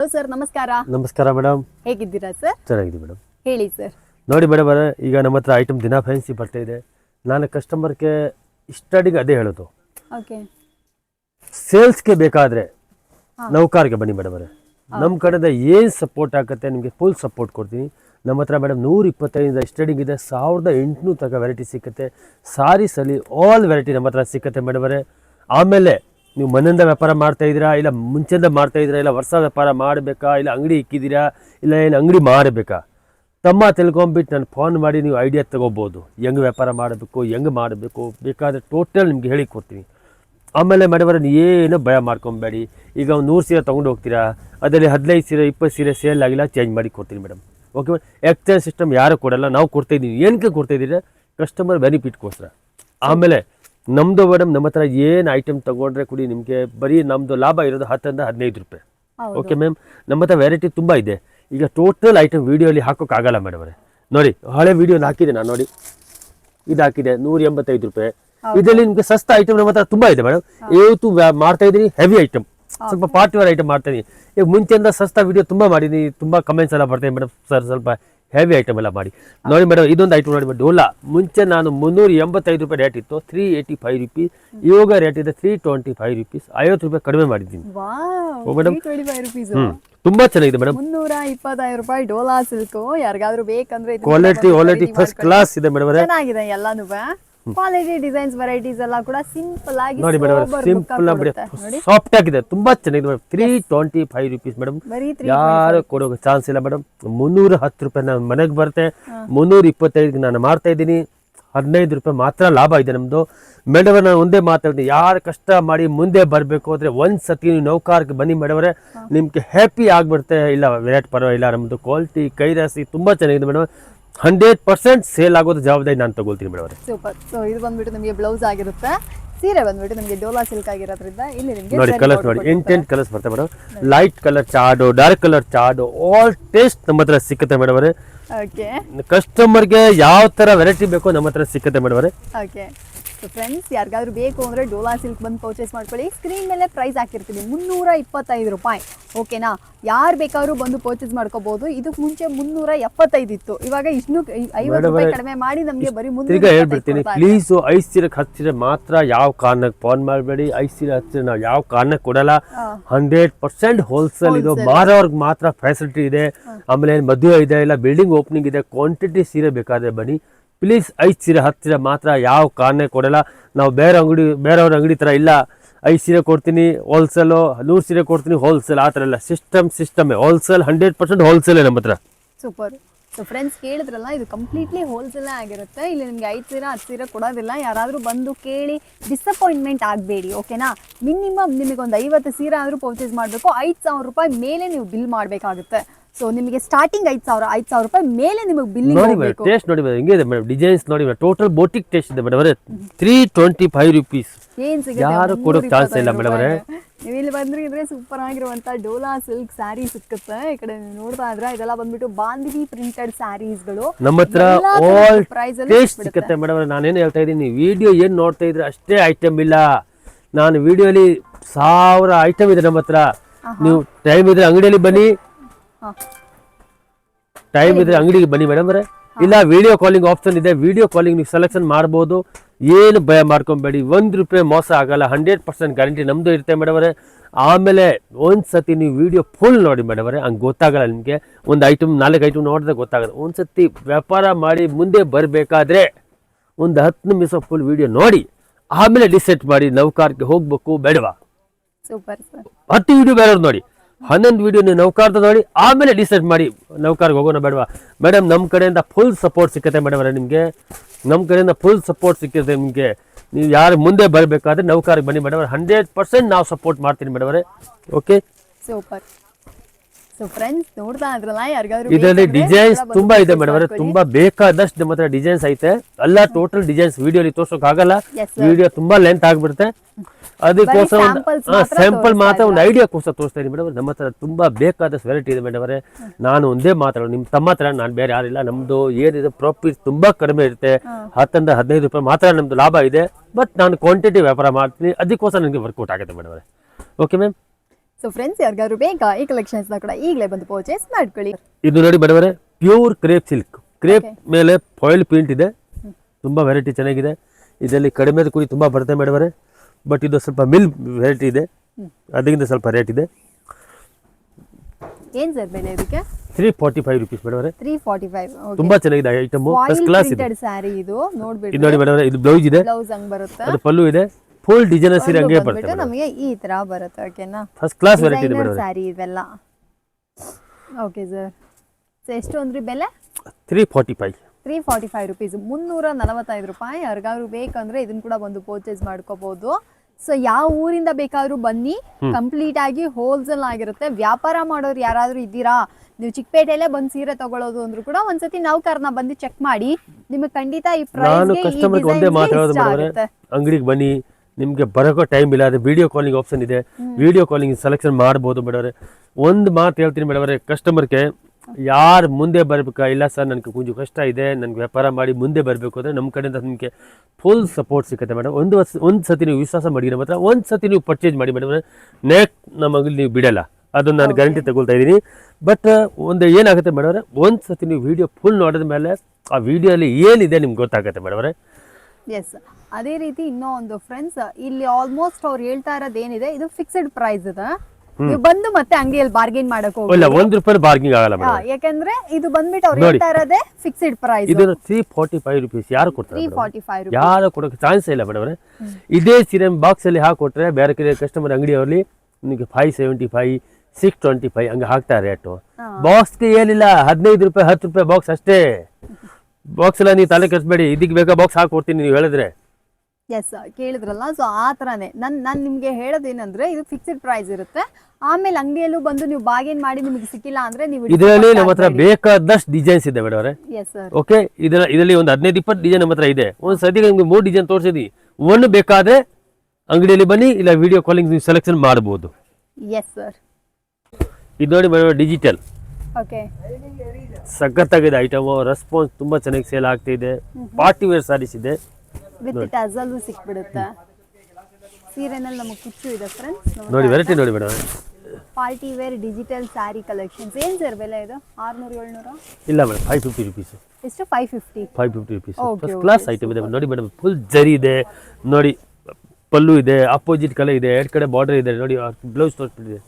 Hello sir ನಮಸ್ಕಾರ. ನಮಸ್ಕಾರ madam ಹೇಗಿದ್ದೀರಾ ಸರ್ ಚೆನ್ನಾಗಿದೆ ಮೇಡಮ್ ಹೇಳಿ ಸರ್ ನೋಡಿ ಮೇಡಮ್ ಅವರೇ ಈಗ ನಮ್ಮ ಹತ್ರ ಐಟಮ್ ದಿನ ಫ್ಯಾನ್ಸಿ ಬರ್ತಾ ಇದೆ. ನಾನು ಕಸ್ಟಮರ್ಗೆ ಇಷ್ಟಡಿಗೆ ಅದೇ ಹೇಳೋದು. ಓಕೆ ಸೇಲ್ಸ್ಗೆ ಬೇಕಾದರೆ ನೌಕಾರ್ಗೆ ಬನ್ನಿ ಮೇಡಮ್ ಅವರೇ. ನಮ್ಮ ಕಡೆಯಿಂದ ಏನು ಸಪೋರ್ಟ್ ಆಗುತ್ತೆ ನಿಮಗೆ ಫುಲ್ ಸಪೋರ್ಟ್ ಕೊಡ್ತೀನಿ. ನಮ್ಮ ಹತ್ರ ಮೇಡಮ್ ನೂರ ಇಪ್ಪತ್ತೈದರಿಂದ ಸ್ಟಡಿಂಗ್ ಇದೆ. ಸಾವಿರದ ಎಂಟುನೂರು ತನಕ ವೆರೈಟಿ ಸಿಕ್ಕುತ್ತೆ. ಸಾರೀಸಲ್ಲಿ ಆಲ್ ವೆರೈಟಿ ನಮ್ಮ ಹತ್ರ ಸಿಕ್ಕತ್ತೆ ಮೇಡಮ್ ಅವರೇ. ಆಮೇಲೆ ನೀವು ಮನೆಯಿಂದ ವ್ಯಾಪಾರ ಮಾಡ್ತಾ ಇದ್ದೀರಾ? ಇಲ್ಲ ಮುಂಚೆಯಿಂದ ಮಾಡ್ತಾ ಇದ್ದೀರಾ? ಇಲ್ಲ ವರ್ಷ ವ್ಯಾಪಾರ ಮಾಡಬೇಕಾ? ಇಲ್ಲ ಅಂಗಡಿ ಇಕ್ಕಿದ್ದೀರಾ? ಇಲ್ಲ ಏನು ಅಂಗಡಿ ಮಾರಬೇಕಾ? ತಮ್ಮ ತಿಳ್ಕೊಂಬಿಟ್ಟು ನಾನು ಫೋನ್ ಮಾಡಿ ನೀವು ಐಡಿಯಾ ತೊಗೋಬೋದು. ಹೆಂಗೆ ವ್ಯಾಪಾರ ಮಾಡಬೇಕು? ಹೆಂಗೆ ಮಾಡಬೇಕು? ಬೇಕಾದರೆ ಟೋಟಲ್ ನಿಮ್ಗೆ ಹೇಳಿ ಕೊಡ್ತೀನಿ. ಆಮೇಲೆ ಮೇಡಮ್ ಏನು ಭಯ ಮಾಡ್ಕೊಬೇಡಿ. ಈಗ ಒಂದು ನೂರು ಸೀರೆ ತೊಗೊಂಡು ಹೋಗ್ತೀರಾ? ಅದರಲ್ಲಿ ಹದಿನೈದು ಸೀರೆ ಇಪ್ಪತ್ತು ಸೀರೆ ಸೇಲ್ ಆಗಿಲ್ಲ ಚೇಂಜ್ ಮಾಡಿ ಕೊಡ್ತೀನಿ ಮೇಡಮ್ ಓಕೆ ಎಕ್ಸ್ಚೇಂಜ್ ಸಿಸ್ಟಮ್ ಯಾರು ಕೊಡಲ್ಲ, ನಾವು ಕೊಡ್ತಾ ಇದ್ದೀವಿ. ಏನಕ್ಕೆ ಕೊಡ್ತಾ ಇದ್ದೀರಾ? ಕಸ್ಟಮರ್ ಬೆನಿಫಿಟ್ಗೋಸ್ಕರ ಆಮೇಲೆ ನಮ್ಮದು ಮೇಡಮ್ ನಮ್ಮ ಹತ್ರ ಏನು ಐಟಮ್ ತಗೊಂಡ್ರೆ ಕೂಡಿ ನಿಮಗೆ ಬರೀ ನಮ್ಮದು ಲಾಭ ಇರೋದು ಹತ್ತರಿಂದ ಹದಿನೈದು ರೂಪಾಯಿ. ಓಕೆ ಮ್ಯಾಮ್ ನಮ್ಮ ಹತ್ರ ವೆರೈಟಿ ತುಂಬ ಇದೆ. ಈಗ ಟೋಟಲ್ ಐಟಮ್ ವೀಡಿಯೋಲಿ ಹಾಕೋಕ್ಕಾಗಲ್ಲ ಮೇಡಮ್ ಅವರೇ. ನೋಡಿ ಹಳೆ ವಿಡಿಯೋ ಹಾಕಿದೆ ನಾನು ನೋಡಿ. ಇದು ಹಾಕಿದೆ ನೂರ ಎಂಬತ್ತೈದು ರೂಪಾಯಿ. ಇದರಲ್ಲಿ ನಿಮಗೆ ಸಸ್ತಾ ಐಟಮ್ ನಮ್ಮ ಹತ್ರ ತುಂಬ ಇದೆ ಮೇಡಮ್ ಇವತ್ತು ಮಾಡ್ತಾ ಇದ್ದೀನಿ ಹೆವಿ ಐಟಮ್ ಸ್ವಲ್ಪ ಪಾರ್ಟಿ ವೇರ್ ಐಟಮ್ ಮಾಡ್ತಾ ಇದೀನಿ ಈಗ ಮುಂಚೆಯಿಂದ ಸಸ್ತಾ ವಿಡಿಯೋ ತುಂಬ ಮಾಡಿದ್ದೀನಿ ತುಂಬ ಕಮೆಂಟ್ಸ್ ಎಲ್ಲ ಬರ್ತೀನಿ ಮೇಡಮ್ ಸರ್ ಸ್ವಲ್ಪ ಹೆವಿ ಐಟಮ್ ಎಲ್ಲ ಮಾಡಿ. ನೋಡಿ ಮೇಡಮ್ ಇದೊಂದು ಐಟಮ್ ನೋಡಿ ಮೇಡಮ್ ಡೋಲಾ ಮುಂಚೆ ನಾನು ಮುನ್ನೂರ ಎಂಬತ್ತೈದು ರೂಪಾಯಿ ರೇಟ್ ಇತ್ತು ತ್ರೀ ಏಯ್ಟಿ ಫೈವ್ ರುಪೀಸ್ ಇವಾಗ ರೇಟ್ ಇದೆ ತ್ರೀ ಟ್ವೆಂಟಿ ಫೈವ್ ರುಪೀಸ್ ಐವತ್ತು ರೂಪಾಯಿ ಕಡಿಮೆ ಮಾಡಿದ್ದೀನಿ. ಹ್ಮ್ ತುಂಬಾ ಚೆನ್ನಾಗಿದೆ ಮೇಡಮ್ ಮುನ್ನೂರ ಇಪ್ಪತ್ತೈದು ರೂಪಾಯಿ ಡೋಲಾ ಸಿಲ್ಕ್ ಯಾರಿಗಾದ್ರೂ ಬೇಕಂದ್ರೆ ಕ್ವಾಲಿಟಿ ಕ್ವಾಲಿಟಿ ಫಸ್ಟ್ ಕ್ಲಾಸ್ ಇದೆ ಮೇಡಮ್ ಚೆನ್ನಾಗಿದೆ ಎಲ್ಲಾನು ಕ್ವಾಲಿಟಿ ಡಿಸೈನ್ಸ್ ವೆರೈಟೀಸ್ ಎಲ್ಲ ಕೂಡ ಸಿಂಪಲ್ ಆಗಿ ನೋಡಿ ಮೇಡಮ್ ಸಿಂಪಲ್ ಆಗಿ ಸಾಫ್ಟ್ ಆಗಿದೆ ತುಂಬಾ ಚೆನ್ನಾಗಿದೆ madam three twenty five rupees madam ಯಾರು ಕೊಡೋ ಚಾನ್ಸ್ ಇಲ್ಲ ಮೇಡಮ್ ಮುನ್ನೂರ ಹತ್ತು ರೂಪಾಯಿ ನಾನು ಮನೆಗೆ ಬರುತ್ತೆ ಮುನ್ನೂರ ಇಪ್ಪತ್ತೈದು ನಾನು ಮಾರ್ತಾ ಇದ್ದೀನಿ. ಹದಿನೈದು ರೂಪಾಯಿ ಮಾತ್ರ ಲಾಭ ಇದೆ ನಮ್ಮದು ಮೇಡಮ್ ನಾನು ಒಂದೇ ಮಾತಾಡ್ತೀನಿ. ಯಾರು ಕಷ್ಟ ಮಾಡಿ ಮುಂದೆ ಬರಬೇಕು ಅಂದರೆ ಒಂದು ಸತಿ ನೀವು ನೌಕಾರಕ್ಕೆ ಬನ್ನಿ ಮೇಡಮ್ರೆ ನಿಮಗೆ ಹ್ಯಾಪಿ ಆಗಿಬಿಡುತ್ತೆ. ಇಲ್ಲ ವೆರೈಟಿ ಪರವಾಗಿಲ್ಲ ನಮ್ಮದು ಕ್ವಾಲಿಟಿ ಕೈರಾಸಿ ತುಂಬ ಚೆನ್ನಾಗಿದೆ ಮೇಡಮ್ ಹಂಡ್ರೆಡ್ ಪರ್ಸೆಂಟ್ ಸೇಲ್ ಆಗೋದು ಜವಾಬ್ದಾರಿ ನಾನು ತಗೊಳ್ತೀನಿ ಮೇಡಮ್ ಸೂಪರ್. ಸೊ ಇದು ಬಂದ್ಬಿಟ್ಟು ನಿಮಗೆ ಬ್ಲೌಸ್ ಆಗಿರುತ್ತೆ. ಸೀರೆ ಬಂದ್ಬಿಟ್ಟು ನಿಮಗೆ ಡೋಲಾ ಸಿಲ್ಕ್ ಆಗಿರೋದ್ರಿಂದ ಇಲ್ಲಿ ನಿಮಗೆ ನೋಡಿ ಕಲರ್ಸ್ ನೋಡಿ ಇಂಟೆಂಟ್ ಕಲರ್ಸ್ ಬರ್ತವೆ ಮೇಡಮ್. ಲೈಟ್ ಕಲರ್ ಚಾಡು ಡಾರ್ಕ್ ಕಲರ್ ಚಾಡು ಆಲ್ ಟೇಸ್ಟ್ ನಮ್ಮ ಹತ್ರ ಸಿಕ್ಕುತ್ತೆ ಮೇಡಮ್ ಅವರೇ. ಓಕೆ ಕಸ್ಟಮರ್ಗೆ ಯಾವ ತರ ವೆರೈಟಿ ಬೇಕೋ ನಮ್ಮ ಹತ್ರ ಸಿಕ್ಕುತ್ತೆ ಮೇಡಮ್ ಅವರೇ. ಓಕೆ ಸೊ ಫ್ರೆಂಡ್ಸ್ ಯಾರಿಗಾದ್ರೂ ಬೇಕು ಅಂದರೆ ಡೋಲಾ ಸಿಲ್ಕ್ ಬಂದು ಪರ್ಚೇಸ್ ಮಾಡ್ಕೊಳ್ಳಿ. ಸ್ಕ್ರೀನ್ ಮೇಲೆ ಪ್ರೈಸ್ ಹಾಕಿರ್ತೀನಿ. ಮುನ್ನೂರ ಇಪ್ಪತ್ತೈದು ರೂಪಾಯಿ ಓಕೆನಾ ಯಾರು ಬೇಕಾದ್ರೂ ಬಂದು ಪರ್ಚೇಸ್ ಮಾಡ್ಕೋಬಹುದು ಇದಕ್ಕೆ ಮುಂಚೆ ಮುನ್ನೂರ ಎಪ್ಪತ್ತೈದು ಇತ್ತು. ಇವಾಗ ಇಷ್ಟು ಐವತ್ತು ರೂಪಾಯಿ ಕಡಿಮೆ ಮಾಡಿ ನಮಗೆ ಬರೀ ಮುಂದೆ ಹೇಳ್ಬಿಡ್ತೀನಿ. ಪ್ಲೀಸ್ ಐದು ಸೀರೆಗೆ ಹತ್ತಿರ ಮಾತ್ರ ಯಾವ ಕಾರಣಕ್ಕೆ ಫೋನ್ ಮಾಡಬೇಡಿ. ಐದು ಸೀರೆ ಹತ್ತಿರ ನಾವು ಯಾವ ಕಾರಣಕ್ಕೆ ಕೊಡಲ್ಲ. ಹಂಡ್ರೆಡ್ ಪರ್ಸೆಂಟ್ ಹೋಲ್ಸೇಲ್ ಇದು. ಮಾರೋರ್ಗೆ ಮಾತ್ರ ಫೆಸಿಲಿಟಿ ಇದೆ. ಆಮೇಲೆ ಮದುವೆ ಇದೆ ಇಲ್ಲ ಬಿಲ್ಡಿಂಗ್ ಓಪನಿಂಗ್ ಇದೆ ಕ್ವಾಂಟಿಟಿ ಸೀರೆ ಬೇಕಾದ್ರೆ ಬನ್ನಿ. ಪ್ಲೀಸ್ ಐದು ಸೀರೆ, ಹತ್ತು ಸೀರೆ ಮಾತ್ರ ಯಾವ ಕಾರಣ ಕೊಡಲ್ಲ. ನಾವು ಬೇರೆ ಅಂಗಡಿ, ಬೇರೆಯವ್ರ ಅಂಗಡಿ ಥರ ಇಲ್ಲ. ಐದು ಸೀರೆ ಕೊಡ್ತೀನಿ ಹೋಲ್ಸೇಲು ನೂರು ಸೀರೆ ಕೊಡ್ತೀನಿ ಹೋಲ್ಸೇಲ್ ಆ ಥರ ಎಲ್ಲ. ಸಿಸ್ಟಮ್ ಸಿಸ್ಟಮೇ ಹೋಲ್ಸೇಲ್ ಹಂಡ್ರೆಡ್ ಪರ್ಸೆಂಟ್ ಹೋಲ್ಸೇಲೇ ನಮ್ಮ ಹತ್ರ ಸೂಪರ್ ಸೊ ಫ್ರೆಂಡ್ಸ್ ಕೇಳಿದ್ರಲ್ಲ, ಇದು ಕಂಪ್ಲೀಟ್ಲಿ ಹೋಲ್ಸೇಲೇ ಆಗಿರುತ್ತೆ. ಇಲ್ಲಿ ನಿಮಗೆ ಐದು ಸೀರೆ, ಹತ್ತು ಸೀರೆ ಕೊಡೋದಿಲ್ಲ. ಯಾರಾದರೂ ಬಂದು ಕೇಳಿ ಡಿಸಪಾಯಿಂಟ್ಮೆಂಟ್ ಆಗಬೇಡಿ ಓಕೆನಾ ಮಿನಿಮಮ್ ನಿಮಗೆ ಒಂದು ಐವತ್ತು ಸೀರೆ ಆದರೂ ಪರ್ಚೇಸ್ ಮಾಡಬೇಕು. ಐದು ಸಾವಿರ ರೂಪಾಯಿ ಮೇಲೆ ನೀವು ಬಿಲ್ ಮಾಡಬೇಕಾಗುತ್ತೆ. ಸೊ ನಿಮಗೆ ಸ್ಟಾರ್ಟಿಂಗ್ ಐದು ಸಾವಿರ ಐದು ಸಾವಿರ ರೂಪಾಯಿ ಮೇಲೆ ನಿಮಗೆ ಬಿಲ್ಲಿಂಗ್ ನೋಡಿ ಮೇಡಮ್ ಟೇಸ್ಟ್ ನೋಡಿ ಮೇಡಮ್ ಇದೆ ಮೇಡಮ್ ಡಿಸೈನ್ಸ್ ನೋಡಿ ಮೇಡಮ್ ಟೋಟಲ್ ಬೋಟಿಕ್ ಟೇಸ್ಟ್ ಇದೆ ಮೇಡಮ್ ಅವರೇ. ತ್ರೀ ಟ್ವೆಂಟಿ ಫೈವ್ ರುಪೀಸ್ ಏನ್ ಸಿಗುತ್ತೆ ಯಾರು ಕೊಡೋಕ್ ಚಾನ್ಸ್ ಇಲ್ಲ ಮೇಡಮ್ ಅವರೇ. ನೀವು ಇಲ್ಲಿ ಬಂದ್ರೆ ಇದ್ರೆ ಸೂಪರ್ ಆಗಿರುವಂತ ಡೋಲಾ ಸಿಲ್ಕ್ ಸ್ಯಾರಿ ಸಿಕ್ಕುತ್ತೆ. ಈ ಕಡೆ ನೀವು ನೋಡ್ತಾ ಇದ್ರೆ ಇದೆಲ್ಲ ಬಂದ್ಬಿಟ್ಟು ಬಾಂಧವಿ ಪ್ರಿಂಟೆಡ್ ಸ್ಯಾರೀಸ್ಗಳು ನಮ್ಮ ಹತ್ರ ಆಲ್ ಟೇಸ್ಟ್ ಸಿಕ್ಕತ್ತೆ ಮೇಡಮ್ ಏನು ಹೇಳ್ತಾ ಇದ್ದೀನಿ ವಿಡಿಯೋ ಏನು ನೋಡ್ತಾ ಇದ್ರೆ ಅಷ್ಟೇ ಐಟಮ್ ಇಲ್ಲ. ನಾನು ವಿಡಿಯೋಲಿ ಸಾವಿರ ಐಟಮ್ ಇದೆ ನಮ್ಮ ಹತ್ರ. ನೀವು ಟೈಮ್ ಇದ್ರೆ ಅಂಗಡಿಯಲ್ಲಿ ಬನ್ನಿ ಟೈಮ್ ಇದ್ರೆ ಅಂಗಡಿಗೆ ಬನ್ನಿ ಮೇಡಮ್ ಅವರೇ. ಇಲ್ಲ ವಿಡಿಯೋ ಕಾಲಿಂಗ್ ಆಪ್ಷನ್ ಇದೆ. ವಿಡಿಯೋ ಕಾಲಿಂಗ್ ನೀವು ಸೆಲೆಕ್ಷನ್ ಮಾಡ್ಬೋದು. ಏನು ಭಯ ಮಾಡ್ಕೊಬೇಡಿ. ಒಂದು ರೂಪಾಯಿ ಮೋಸ ಆಗಲ್ಲ. ಹಂಡ್ರೆಡ್ ಪರ್ಸೆಂಟ್ ಗ್ಯಾರಂಟಿ ನಮ್ಮದು ಇರುತ್ತೆ ಮೇಡಮ್ ಅವರೇ. ಆಮೇಲೆ ಒಂದು ಸತಿ ನೀವು ವಿಡಿಯೋ ಫುಲ್ ನೋಡಿ ಮೇಡಮ್ ಅವರೇ. ಹಂಗೆ ಗೊತ್ತಾಗಲ್ಲ ನಿಮಗೆ. ಒಂದು ಐಟಮ್ ನಾಲ್ಕು ಐಟಮ್ ನೋಡಿದ್ರೆ ಗೊತ್ತಾಗಲ್ಲ. ಒಂದು ಸತಿ ವ್ಯಾಪಾರ ಮಾಡಿ ಮುಂದೆ ಬರಬೇಕಾದ್ರೆ ಒಂದು ಹತ್ತು ನಿಮಿಷ ಫುಲ್ ವಿಡಿಯೋ ನೋಡಿ. ಆಮೇಲೆ ಡಿಸೈಡ್ ಮಾಡಿ ನೌಕಾರ್ಗೆ ಹೋಗ್ಬೇಕು ಬೇಡವಾ? ಸೂಪರ್ ಸರ್ ಹತ್ತು ವಿಡಿಯೋ ಬೇರೆಯವ್ರು ನೋಡಿ. ಹನ್ನೊಂದು ವೀಡಿಯೋ ನೀವು ನೌಕಾರ್ದ ನೋಡಿ ಆಮೇಲೆ ಡಿಸೈಡ್ ಮಾಡಿ ನೌಕಾರ್ಗೆ ಹೋಗೋಣ ಬೇಡವಾ? ಮೇಡಮ್ ನಮ್ಮ ಕಡೆಯಿಂದ ಫುಲ್ ಸಪೋರ್ಟ್ ಸಿಕ್ಕತ್ತೆ ಮೇಡಮ್ ಅವರೇ ನಿಮಗೆ. ನಮ್ಮ ಕಡೆಯಿಂದ ಫುಲ್ ಸಪೋರ್ಟ್ ಸಿಕ್ಕತ್ತೆ ನಿಮಗೆ. ನೀವು ಯಾರು ಮುಂದೆ ಬರಬೇಕಾದ್ರೆ ನೌಕಾರಿಗೆ ಬನ್ನಿ ಮೇಡಮ್ ಹಂಡ್ರೆಡ್ ಪರ್ಸೆಂಟ್ ನಾವು ಸಪೋರ್ಟ್ ಮಾಡ್ತೀನಿ ಮೇಡಮ್ ಅವರೇ. ಓಕೆ ಸೂಪರ್ ಸೊ ಫ್ರೆಂಡ್ಸ್ ನೋಡ್ತಾ ಇದ್ರಲ್ಲ ಯಾರಿಗಾದ್ರೂ ಇದರಲ್ಲಿ ಡಿಸೈನ್ಸ್ ತುಂಬಾ ಇದೆ ಮೇಡಮ್ ಅವರೇ. ತುಂಬಾ ಬೇಕಾದಷ್ಟು ನಿಮ್ಮ ಹತ್ರ ಡಿಸೈನ್ಸ್ ಐತೆ. ಎಲ್ಲ ಟೋಟಲ್ ಡಿಸೈನ್ಸ್ ವಿಡಿಯೋಲಿ ತೋರ್ಸೋಕ್ ಆಗಲ್ಲ. ವಿಡಿಯೋ ತುಂಬಾ ಲೆಂತ್ ಆಗ್ಬಿಡುತ್ತೆ. ಅದಕ್ಕೋಸ್ಕರ ಮಾತ್ರ ಸ್ಯಾಂಪಲ್ ಮಾತ್ರ ಒಂದು ಐಡಿಯಾಕ್ಕೋಸ್ಕರ ತೋರಿಸ್ತಾ ಇದೀನಿ ಮೇಡಮ್. ನಮ್ಮ ಹತ್ರ ತುಂಬಾ ಬೇಕಾದಷ್ಟು ವೆರೈಟಿ ಇದೆ ಮೇಡಮ್ ಅವರೇ. ನಾನು ಒಂದೇ ಮಾತಾಡೋದು ನಿಮ್ಮ ತಮ್ಮ ಹತ್ರ ನಾನು ಬೇರೆ ಯಾರಿಲ್ಲ ನಮ್ದು ಏನಿದೆ ಪ್ರಾಫಿಟ್ ತುಂಬಾ ಕಡಿಮೆ ಇರುತ್ತೆ. ಹತ್ತರಿಂದ ಹದಿನೈದು ರೂಪಾಯಿ ಮಾತ್ರ ನಮ್ದು ಲಾಭ ಇದೆ. ಬಟ್ ನಾನು ಕ್ವಾಂಟಿಟಿ ವ್ಯಾಪಾರ ಮಾಡ್ತೀನಿ. ಅದಕ್ಕೋಸ್ಕರ ನನಗೆ ವರ್ಕೌಟ್ ಆಗುತ್ತೆ ಮೇಡಮ್ ಅವರೇ. ಓಕೆ ಮ್ಯಾಮ್ ಸೊ ಫ್ರೆಂಡ್ಸ್ ಯಾರಿಗಾದ್ರು ಬೇಗ ಈ ಕಲೆಕ್ಷನ್ಸ್ ಕೂಡ ಈಗಲೇ ಬಂದು ಪರ್ಚೇಸ್ ಮಾಡ್ಕೊಳ್ಳಿ. ಇದು ನೋಡಿ ಮೇಡಮರೆ ಪ್ಯೂರ್ ಕ್ರೇಪ್ ಸಿಲ್ಕ್ ಕ್ರೇಪ್ ಮೇಲೆ ಫಾಯಿಲ್ ಪ್ರಿಂಟ್ ಇದೆ. ತುಂಬ ವೆರೈಟಿ ಚೆನ್ನಾಗಿದೆ. ಇದರಲ್ಲಿ ಕಡಿಮೆ ಕುರಿ ತುಂಬ ಬರುತ್ತೆ ಮೇಡಮರೆ ಬಟ್ ಇದು ಸ್ವಲ್ಪ ಮಿಲ್ ವೆರೈಟಿ ಇದೆ. ಅದರಿಂದ ಸ್ವಲ್ಪ ರೇಟ್ ಇದೆ. ಏನ್ ಸರ್ ಬೆಲೆ ಇದಕ್ಕೆ? ತ್ರೀ ಫಾರ್ಟಿ ಫೈವ್ ರುಪೀಸ್ ಮೇಡಮರೆ ತ್ರೀ ಫಾರ್ಟಿ ಫೈವ್ ತುಂಬ ಚೆನ್ನಾಗಿದೆ ಐಟಮ್ ಫಸ್ಟ್ ಕ್ಲಾಸ್ ಇದೆ. ಸ್ಯಾರಿ ಇದು ನೋಡ್ಬಿಟ್ಟು ಇದು ನೋಡಿ ಮೇಡಮ್ ಇದು ಬ್ಲೌಸ್ ಇದೆ. ಬ್ಲೌಸ್ ಹಂಗ್ ಬರುತ್ತೆ. ಅದು ಪಲ್ಲು ಇದೆ. ಫುಲ್ ಡಿಸೈನ್ ಸೀರೆ ಹಂಗೆ ಬರುತ್ತೆ ನಮಗೆ ಈ ತರ ಬರುತ್ತೆ ಓಕೆನಾ ಫಸ್ಟ್ ಕ್ಲಾಸ್ ವೆರೈಟಿ ಇದೆ ಮೇಡಮ್ ಸ್ಯಾರಿ ಇವೆಲ್ಲ ಓಕೆ ಸರ್ ಎಷ್ಟು ಅಂದ್ರಿ ಬೆಲೆ? Three forty five three forty five rupees ಮುನ್ನೂರ ನಲವತ್ತೈದು ರೂಪಾಯಿ. ಯಾರಿಗಾದ್ರು ಬೇಕಂದ್ರೆ ಇದನ್ನ ಕೂಡ ಬಂದು ಪರ್ಚೇಸ್ ಮಾಡ್ಕೋಬಹುದು ಸೊ ಯಾವ ಊರಿಂದ ಬೇಕಾದ್ರೂ ಬನ್ನಿ. ಕಂಪ್ಲೀಟ್ ಆಗಿ ಹೋಲ್ಸೇಲ್ ಆಗಿರುತ್ತೆ. ವ್ಯಾಪಾರ ಮಾಡೋರು ಯಾರಾದ್ರೂ ಇದ್ದೀರಾ ನೀವು ಚಿಕ್ಕಪೇಟೆಯಲ್ಲೇ ಬಂದು ಸೀರೆ ತಗೊಳ್ಳೋದು ಅಂದ್ರೂ ಕೂಡ ಒಂದ್ಸತಿ ನೌಕರ್ನ ಬಂದು ಚೆಕ್ ಮಾಡಿ. ನಿಮಗೆ ಖಂಡಿತ ಈ ಪ್ರೈಸ್ ಅಂಗಡಿಗೆ ಬನ್ನಿ ನಿಮಗೆ ಬರೋಕೋ ಟೈಮ್ ಇಲ್ಲ ಅದು ವಿಡಿಯೋ ಕಾಲಿಂಗ್ ಆಪ್ಷನ್ ಇದೆ. ವಿಡಿಯೋ ಕಾಲಿಂಗ್ ಸೆಲೆಕ್ಷನ್ ಮಾಡ್ಬೋದು ಮೇಡವ್ರೆ. ಒಂದು ಮಾತು ಹೇಳ್ತೀನಿ ಮೇಡವ್ರೆ ಕಸ್ಟಮರ್ಗೆ ಯಾರು ಮುಂದೆ ಬರಬೇಕಾ? ಇಲ್ಲ ಸರ್ ನನಗೆ ಕೊಂಚ ಕಷ್ಟ ಇದೆ. ನನಗೆ ವ್ಯಾಪಾರ ಮಾಡಿ ಮುಂದೆ ಬರಬೇಕು ಅಂದರೆ ನಮ್ಮ ಕಡೆಯಿಂದ ನಿಮಗೆ ಫುಲ್ ಸಪೋರ್ಟ್ ಸಿಗುತ್ತೆ ಮೇಡಮ್ ಒಂದು ವರ್ಷ ಒಂದು ಸತಿ ನೀವು ವಿಶ್ವಾಸ ಮಾಡಿ ನಮ್ಮ ಹತ್ರ ಒಂದು ಸತಿ ನೀವು ಪರ್ಚೇಸ್ ಮಾಡಿ ಮೇಡಮ್ ನೆಕ್ ನಮಗೆ ನೀವು ಬಿಡಲ್ಲ. ಅದನ್ನು ನಾನು ಗ್ಯಾರಂಟಿ ತಗೊಳ್ತಾ ಇದ್ದೀನಿ. ಬಟ್ ಒಂದು ಏನಾಗುತ್ತೆ ಮೇಡವ್ರೆ ಒಂದು ಸತಿ ನೀವು ವಿಡಿಯೋ ಫುಲ್ ನೋಡಿದ ಮೇಲೆ ಆ ವಿಡಿಯೋಲಿ ಏನಿದೆ ನಿಮ್ಗೆ ಗೊತ್ತಾಗುತ್ತೆ ಮೇಡವ್ರೆ ಎಸ್ ಅದೇ ರೀತಿ ಇನ್ನೂ ಒಂದು ಫ್ರೆಂಡ್ಸ್ ಇಲ್ಲಿ ಆಲ್ಮೋಸ್ಟ್ ಅವ್ರು ಹೇಳ್ತಾ ಇರೋದು ಏನಿದೆ ಇದು ಫಿಕ್ಸ್ಡ್ ಪ್ರೈಸ್ ಇದೆ. ನೀವು ಬಂದು ಮತ್ತೆ ಅಂಗಡಿಯಲ್ಲಿ ಬಾರ್ಗೇನ್ ಮಾಡಕ್ ಹೋಗಿ ಇಲ್ಲ ಒಂದು ರೂಪಾಯಿ ಬಾರ್ಗಿಂಗ್ ಆಗಲ್ಲ ಮೇಡಮ್. ಯಾಕಂದ್ರೆ ಇದು ಬಂದ್ಬಿಟ್ಟು ಅವ್ರು ನೋಡಿ. ಹೇಳ್ತಾ ಇರೋದೇ ಫಿಕ್ಸ್ಡ್ ಪ್ರೈಸ್ ಇದು ತ್ರೀ ಫಾರ್ಟಿ ಫೈವ್ ರುಪೀಸ್ ಯಾರು ಕೊಡ್ತಾರೆ ತ್ರೀ madam? ಫಾರ್ಟಿ ಫೈವ್ ಯಾರು ಕೊಡೋಕೆ ಚಾನ್ಸ್ ಇಲ್ಲ ಮೇಡಮ್ ಇದೇ ಸೀರೆ ಬಾಕ್ಸ್ ಅಲ್ಲಿ ಹಾಕೊಟ್ರೆ ಬೇರೆ ಕಡೆ ಕಸ್ಟಮರ್ ಅಂಗಡಿಯವರಲ್ಲಿ ನಿಮಗೆ five seventy five six twenty five ಹಂಗೆ ಹಾಕ್ತಾರೆ ರೇಟು ಬಾಕ್ಸ್ಗೆ ಏನಿಲ್ಲ ಹದಿನೈದು ರೂಪಾಯಿ ಹತ್ತು ರೂಪಾಯಿ ಬಾಕ್ಸ್ ಅಷ್ಟೇ. ಬಾಕ್ಸ್ ಎಲ್ಲ ನೀವು ತಲೆ ಕೆಡಿಸ್ಬೇಡಿ ಇದಕ್ಕೆ ಬೇಕಾ ಬಾಕ್ಸ್ ಹಾಕೊಡ್ತೀನಿ ನೀವು ಹೇಳಿದ್ರೆ. ಎಸ್ ಕೇಳಿದ್ರಲ್ಲ? ಸೊ ಆ ಥರನೇ ನನ್ ನಾನು ನಿಮಗೆ ಹೇಳೋದೇನಂದ್ರೆ ಇದು ಫಿಕ್ಸ್ಡ್ ಪ್ರೈಸ್ ಇರುತ್ತೆ. ಆಮೇಲೆ ಅಂಗಡಿಯಲ್ಲೂ ಬಂದು ನೀವು ಬಾಗಿನ್ ಮಾಡಿ ನಿಮಗೆ ಸಿಕ್ಕಿಲ್ಲ ಅಂದ್ರೆ ನೀವು ಇದರಲ್ಲಿ ನಮ್ಮ ಹತ್ರ ಬೇಕಾದಷ್ಟು ಡಿಸೈನ್ಸ್ ಇದೆ ಮೇಡಮ್ ಎಸ್ ಸರ್ ಓಕೆ ಇದರ ಇದರಲ್ಲಿ ಒಂದು ಹದಿನೈದು ಇಪ್ಪತ್ತು ಡಿಸೈನ್ ನಮ್ಮ ಹತ್ರ ಇದೆ. ಒಂದು ಸದ್ಯಕ್ಕೆ ನಿಮ್ಗೆ ಮೂರು ಡಿಸೈನ್ ತೋರಿಸಿದ್ವಿ ಒಂದು ಬೇಕಾದ್ರೆ ಅಂಗಡಿಯಲ್ಲಿ ಬನ್ನಿ ಇಲ್ಲ ವಿಡಿಯೋ ಕಾಲಿಂಗ್ ನೀವು ಸೆಲೆಕ್ಷನ್ ಮಾಡಬಹುದು ಎಸ್ ಸರ್ ಇದು ನೋಡಿ ಮೇಡಮ್ ಡಿಜಿಟಲ್ ಓಕೆ ಸಖತ್ತಾಗಿದೆ ಐಟಮ್ ರೆಸ್ಪಾನ್ಸ್ ತುಂಬಾ ಚೆನ್ನಾಗಿ ಸೇಲ್ ಆಗ್ತಿದೆ. ಪಾರ್ಟಿ ವೇರ್ ಸಾರೀಸ್ ಇದೆ. ವಿತ್ ಟಜಲ್ಲು ಸಿಕ್ಬಿಡುತ್ತೆ? ಸೀರೆನಲ್ಲಿ ನಮಗೆ ಕಿಚ್ಚು ಇದೆ ಫ್ರೆಂಡ್ಸ್ ನೋಡಿ ವೆರೈಟಿ ನೋಡಿ madam. Party wear digital sari collections ಏನು ಸರ್ ಬೆಲೆ ಇದು? ಆರ್ನೂರು ಏಳ್ನೂರು? ಇಲ್ಲ ಮೇಡಮ್ ಫೈವ್ ಫಿಫ್ಟಿ ರುಪೀಸ್ ಎಷ್ಟು? Five fifty five fifty rupees first class item ಇದೆ. ನೋಡಿ ಮೇಡಮ್ ಫುಲ್ ಜರಿ ಇದೆ. ನೋಡಿ ಪಲ್ಲು ಇದೆ ಅಪೋಸಿಟ್ ಕಲರ್ ಇದೆ ಎರಡು ಕಡೆ ಬಾರ್ಡರ್ ಇದೆ. ನೋಡಿ ಬ್ಲೌಸ್ ತೋರಿಸ್ಬಿಟ್ಟಿದೆ.